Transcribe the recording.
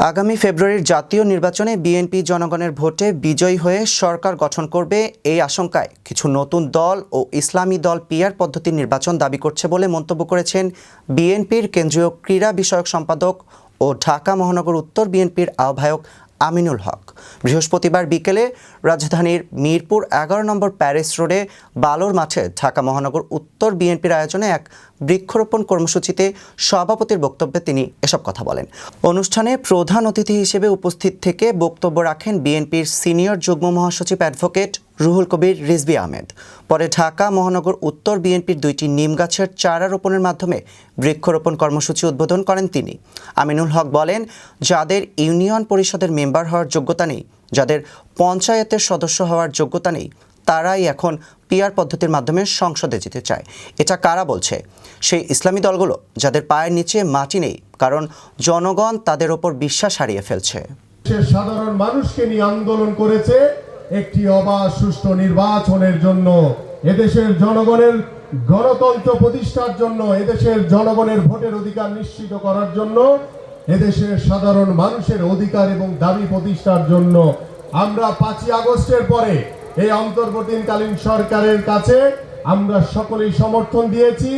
আগামী ফেব্রুয়ারির জাতীয় নির্বাচনে বিএনপি জনগণের ভোটে বিজয়ী হয়ে সরকার গঠন করবে এই আশঙ্কায় কিছু নতুন দল ও ইসলামী দল পিয়ার পদ্ধতির নির্বাচন দাবি করছে বলে মন্তব্য করেছেন বিএনপির কেন্দ্রীয় ক্রীড়া বিষয়ক সম্পাদক ও ঢাকা মহানগর উত্তর বিএনপির আহ্বায়ক আমিনুল হক। বৃহস্পতিবার বিকেলে রাজধানীর মিরপুর এগারো নম্বর প্যারিস রোডে বালোর মাঠে ঢাকা মহানগর উত্তর বিএনপির আয়োজনে এক বৃক্ষরোপণ কর্মসূচিতে সভাপতির বক্তব্যে তিনি এসব কথা বলেন। অনুষ্ঠানে প্রধান অতিথি হিসেবে উপস্থিত থেকে বক্তব্য রাখেন বিএনপির সিনিয়র যুগ্ম মহাসচিব অ্যাডভোকেট রুহুল কবির রিজবি আহমেদ। পরে ঢাকা, মহানগর, উত্তর বিএনপির দুইটি নিম গাছের চারা রোপণের মাধ্যমে বৃক্ষরোপণ কর্মসূচি উদ্বোধন করেন তিনি। আমিনুল হক বলেন, যাদের ইউনিয়ন পরিষদের মেম্বার হওয়ার যোগ্যতা নেই, যাদের পঞ্চায়েতের সদস্য হওয়ার যোগ্যতা নেই, তারাই এখন পিয়ার পদ্ধতির মাধ্যমে সংসদে যেতে চায়। এটা কারা বলছে? সেই ইসলামী দলগুলো, যাদের পায়ের নিচে মাটি নেই, কারণ জনগণ তাদের ওপর বিশ্বাস হারিয়ে ফেলছে। সাধারণ মানুষকে নিয়ে আন্দোলন করেছে একটি অবাধ সুষ্ঠু নির্বাচনের জন্য, এদেশের জনগণের গণতন্ত্র প্রতিষ্ঠার জন্য, এদেশের জনগণের ভোটের অধিকার নিশ্চিত করার জন্য, এদেশের সাধারণ মানুষের অধিকার এবং দাবি প্রতিষ্ঠার জন্য আমরা পাঁচই আগস্টের পরে এই অন্তর্বর্তীকালীন সরকারের কাছে আমরা সকলেই সমর্থন দিয়েছি।